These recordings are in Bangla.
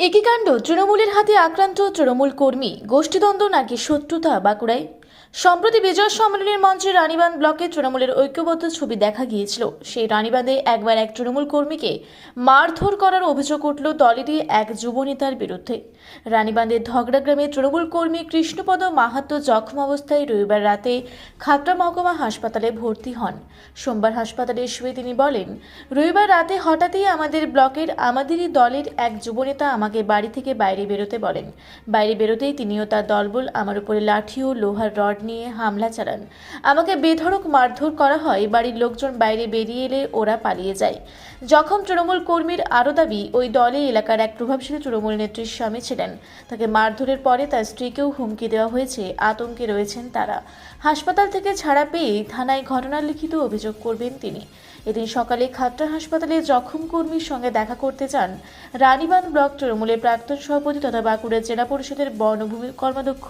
একই কাণ্ড তৃণমূলের হাতে আক্রান্ত তৃণমূল কর্মী গোষ্ঠীদ্বন্দ্ব নাকি শত্রুতা বাঁকুড়ায়? সম্প্রতি বিজয় সম্মেলনের মঞ্চে রানীবাঁধ ব্লকে তৃণমূলের ঐক্যবদ্ধ ছবি দেখা গিয়েছিল। সেই রানীবাঁধে একবার এক তৃণমূল কর্মীকে মারধর করার অভিযোগ উঠল দলেরই এক যুবনেতার বিরুদ্ধে। রানীবাঁধের ধগড়া গ্রামে তৃণমূল কর্মী কৃষ্ণপদ মাহাতো জখম অবস্থায় রবিবার রাতে খাতড়া মহকুমা হাসপাতালে ভর্তি হন। সোমবার হাসপাতালে শুয়ে তিনি বলেন, রবিবার রাতে হঠাৎই আমাদের ব্লকের আমাদেরই দলের এক যুবনেতা আমাকে বাড়ি থেকে বাইরে বেরোতে বলেন। বাইরে বেরোতেই তিনিও তার দলবল আমার উপরে লাঠি ও লোহার রড নিয়ে হামলা চালান। আমাকে বেধড়ক মারধর করা হয়, বাড়ির লোকজন বাইরে বেরিয়ে এলে ওরা পালিয়ে যায়। জখম তৃণমূল কর্মীর আরও দাবি, ওই দলে এলাকার এক প্রভাবশালী তৃণমূল নেত্রীর স্বামী ছিলেন। তাকে মারধরের পরে তার স্ত্রীকেও হুমকি দেওয়া হয়েছে, আতঙ্কে রয়েছেন তারা। হাসপাতাল থেকে ছাড়া পেয়ে থানায় ঘটনার লিখিত অভিযোগ করবেন তিনি। এদিন সকালে খাতড়া হাসপাতালে জখম কর্মীর সঙ্গে দেখা করতে চান রানীবাঁধ ব্লক তৃণমূলের প্রাক্তন সভাপতি তথা বাঁকুড়া জেলা পরিষদের বর্ণভূমি কর্মাধ্যক্ষ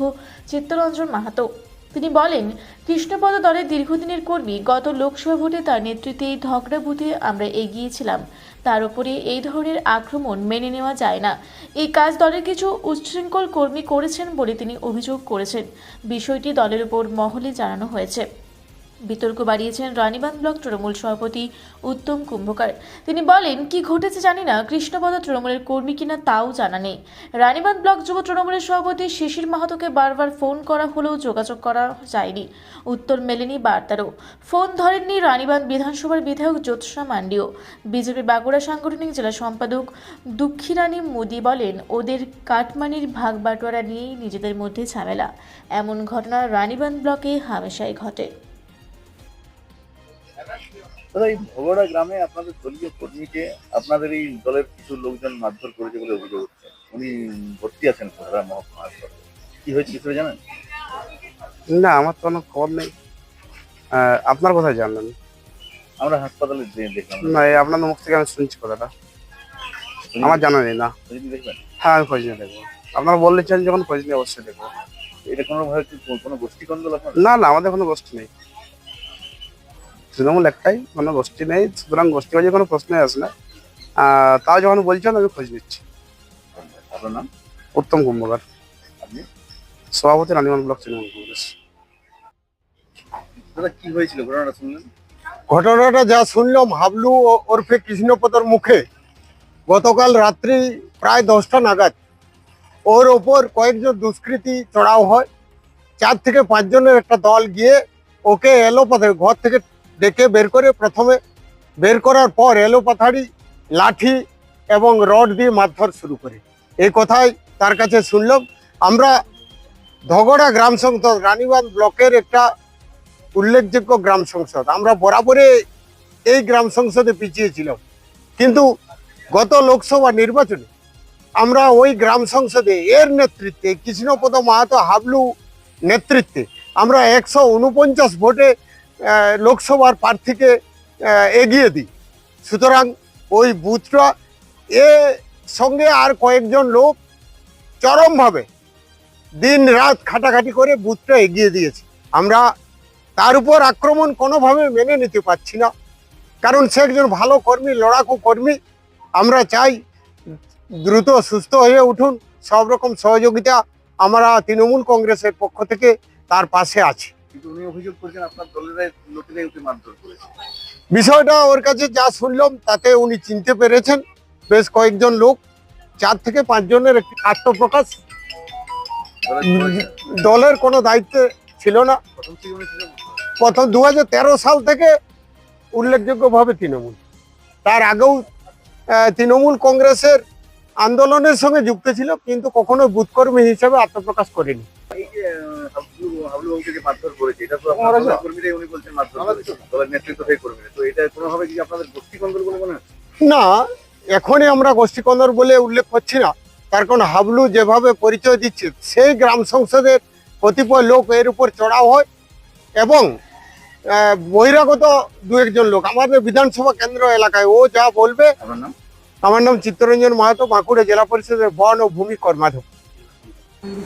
চিত্তরঞ্জন মাহাতো। তিনি বলেন, কৃষ্ণপদ দলের দীর্ঘদিনের কর্মী গত লোকসভা ভোটে তার নেতৃত্বে এই ধকরা বুথে আমরা এগিয়েছিলাম। তার উপরে এই ধরনের আক্রমণ মেনে নেওয়া যায় না। এই কাজ দলের কিছু উচ্ছৃঙ্খল কর্মী করেছেন বলে তিনি অভিযোগ করেছেন। বিষয়টি দলের উপর মহলে জানানো হয়েছে। বিতর্ক বাড়িয়েছেন রানীবাঁধ ব্লক তৃণমূল সভাপতি উত্তম কুম্ভকার। তিনি বলেন, কি ঘটেছে জানি না, কৃষ্ণপদ তৃণমূলের কর্মী কিনা তাও জানা নেই। রানীবাঁধ ব্লক যুব তৃণমূলের সভাপতি শিশির মাহাতোকে বারবার ফোন করা হলেও যোগাযোগ করা যায়নি। উত্তর মেলেনি বার্তারও। ফোন ধরেননি রানীবাঁধ বিধানসভার বিধায়ক জ্যোৎস্না মান্ডিও। বিজেপি বাঁকুড়া সাংগঠনিক জেলা সম্পাদক দুঃখীরানী মোদি বলেন, ওদের কাটমানির ভাগ বাটোয়ারা নিয়েই নিজেদের মধ্যে ঝামেলা। এমন ঘটনা রানীবাঁধ ব্লকে হামেশাই ঘটে। দাদা এই ভগড়া গ্রামে আপনাদের দলীয় কর্মীকে আপনাদের এই দলের কিছু লোকজন মারধর করেছে বলে অভিযোগ হচ্ছে উনি ভর্তি আছেন ভগড়া মহকুমা হাসপাতালে। কি হয়েছে কিছু জানেন? না আমার তো কোনো খবর নেই। আপনার কোথায় জানলেন? আমরা হাসপাতালে দেখলাম। না এই আপনার মুখ থেকে আমি শুনছি কথাটা। আমার জানা নেই না। দেখবেন? হ্যাঁ আমি খোঁজ নিয়ে দেখব। আপনারা বলেছেন যখন খোঁজ নিয়ে অবশ্যই দেখব। এটা কোনো ভাবে কোনো গোষ্ঠী কন্দল না না আমাদের কোনো গোষ্ঠী নেই। তৃণমূল একটাই কোনো গোষ্ঠী নেই সুতরাং গোষ্ঠী বাজে কোনো প্রশ্নই আসে না। তাও যখন বলছেন আমি খোঁজ নিচ্ছি। আপনার নাম? উত্তম কুম্ভকার। সভাপতি রানীমান ব্লক তৃণমূল কংগ্রেস। কি হয়েছিল? ঘটনাটা শুনলেন? ঘটনাটা যা শুনলাম হাবলু ও- ওরফে কৃষ্ণপদর মুখে গতকাল রাত্রি প্রায় দশটা নাগাদ। ওর ওপর কয়েকজন দুষ্কৃতী চড়াও হয়। চার থেকে পাঁচজনের একটা দল গিয়ে ওকে এলোপাথে ঘর থেকে ডেকে বের করে প্রথমে বের করার পর এলোপাথাড়ি লাঠি এবং রড দিয়ে মারধর শুরু করে। এই কথাই তার কাছে শুনলাম। আমরা ধগড়া গ্রাম সংসদ, রানীবাঁধ ব্লকের একটা উল্লেখযোগ্য গ্রাম সংসদ। আমরা বরাবরে এই গ্রাম সংসদে পিছিয়েছিলাম কিন্তু গত লোকসভা নির্বাচনে আমরা ওই গ্রাম সংসদে এর নেতৃত্বে, কৃষ্ণপদ মাহাতো হাবলু নেতৃত্বে, আমরা একশো উনপঞ্চাশ ভোটে লোকসভার প্রার্থীকে এগিয়ে দিই। সুতরাং ওই বুথটা, এ সঙ্গে আর কয়েকজন লোক চরমভাবে দিন রাত খাটাখাটি করে বুথটা এগিয়ে দিয়েছে। আমরা তার উপর আক্রমণ কোনোভাবে মেনে নিতে পারছি না। কারণ সে একজন ভালো কর্মী, লড়াকু কর্মী। আমরা চাই দ্রুত সুস্থ হয়ে উঠুন। সব রকম সহযোগিতা আমরা তৃণমূল কংগ্রেসের পক্ষ থেকে তার পাশে আছি। কিন্তু উনি অভিযোগ করেছেন আপনার দলের লোকেরাই ওকে মারধর করেছে। বিষয়টা ওর কাছে যা শুনলাম তাতে উনি চিনতে পেরেছেন। বেশ কয়েকজন লোক চার থেকে পাঁচজনের একটি আত্মপ্রকাশ? দলের কোনো দায়িত্বে ছিল না। প্রথম দু সাল থেকে উল্লেখযোগ্যভাবে তৃণমূল। তার আগেও তৃণমূল কংগ্রেসের আন্দোলনের সঙ্গে যুক্ত ছিল কিন্তু কখনো বুথকর্মী হিসেবে আত্মপ্রকাশ করেনি। এই যে হাবলু হাবলু বাবুকে যে মারধর করেছে। এটা তো আপনার কর্মীরাই উনি বলছেন মারধর করেছে। দলের নেতৃত্ব থেকে কর্মীরা। তো এটা কোনোভাবে কি আপনাদের গোষ্ঠী কন্দল বলে মনে না এখনই আমরা গোষ্ঠীকন্দর বলে উল্লেখ করছি না। তার কারণ হাবলু যেভাবে পরিচয় দিচ্ছে সেই গ্রাম সংসদের কতিপয় লোক এর উপর চড়াও হয় এবং বহিরাগত দু একজন লোক। আমাদের বিধানসভা কেন্দ্র এলাকায় ও যা বলবে আমার নাম চিত্তরঞ্জন মাহাতো বাঁকুড়া জেলা পরিষদের বন ও ভূমি কর্মাধ্যক্ষ।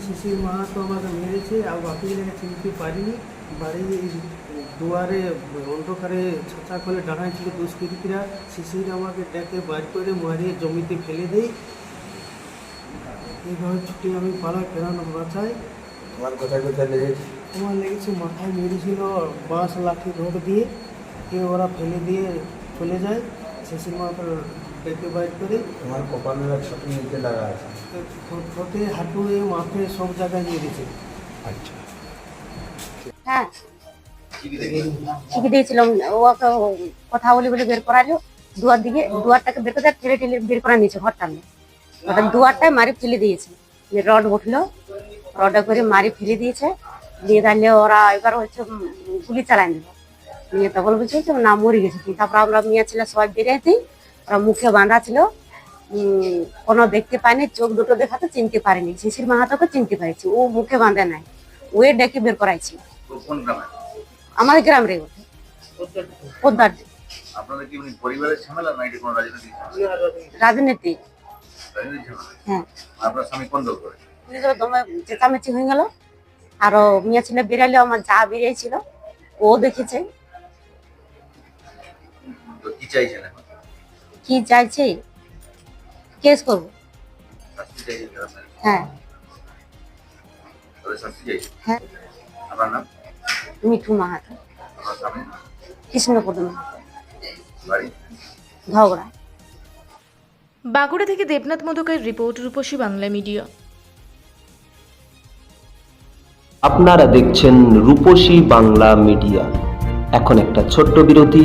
শিশির মাহাতো আমাকে মেরেছে আর বাকি জায়গায় চিনতে পারিনি। বাড়ির এই দুয়ারে অন্ধকারে ছাঁচা করে ছিল দুষ্কৃতীরা। শিশির আমাকে ডেকে বার করে মারিয়ে জমিতে ফেলে দেয়। এইভাবে ছুটি আমি পাড়ায় ফেরানো বাঁচাই। তোমার কোথায় কোথায় লেগেছে? আমার লেগেছে মাথায় মেরেছিল বাঁশ লাঠি রোড দিয়ে। কে ওরা ফেলে দিয়ে চলে যায়। শেষের মাথার ডেকে বাইর করে। তোমার কপালের একশো নিচে লাগা আছে। হাঁটুয়ে মাথায় সব জায়গায় মেরেছে আচ্ছা। হ্যাঁ। দিয়েছিলাম ওকে কথা বলে বলে বের করালো। দুয়ার দিকে দুয়ারটাকে বের করে ঠেলে ঠেলে বের করে নিয়েছে ঘর টানলে ওটা দুয়ারটায় মারি ফেলে দিয়েছে। যে রড উঠল রডে করে মারি ফেলে দিয়েছে। দিয়ে তাহলে ওরা এবার হচ্ছে গুলি চালায় নিল। নিয়ে তখন বলছে না মরে গেছে। তারপর আমরা মেয়ে ছেলে সবাই বেরিয়েছি ওরা মুখে বাঁধা ছিল। কোনো দেখতে পায়নি চোখ দুটো দেখাতে চিনতে পারেনি। শিশির মাহাতোকে চিনতে পারেছি ও মুখে বাঁধে নাই। ওয়ে ডেকে বের করাইছি। আমাদের গ্রাম রে পোদ্দার রাজনীতি হ্যাঁ। আপনার স্বামী কোন দল করে? পুলিশের দমে চেঁচামেচি হয়ে গেল। আরও মেয়ে ছেলে বেরাইলে আমার যা বেরিয়েছিল ও দেখেছে। কি চাইছে? কেস করব। হ্যাঁ। হ্যাঁ। আপনার মিঠু মাহাতো। কৃষ্ণপদ ঝগড়া বাঁকুড়া থেকে দেবনাথ মধুকের রিপোর্ট রূপসী বাংলা মিডিয়া। আপনারা দেখছেন রূপসী বাংলা মিডিয়া। এখন একটা ছোট্ট বিরতি।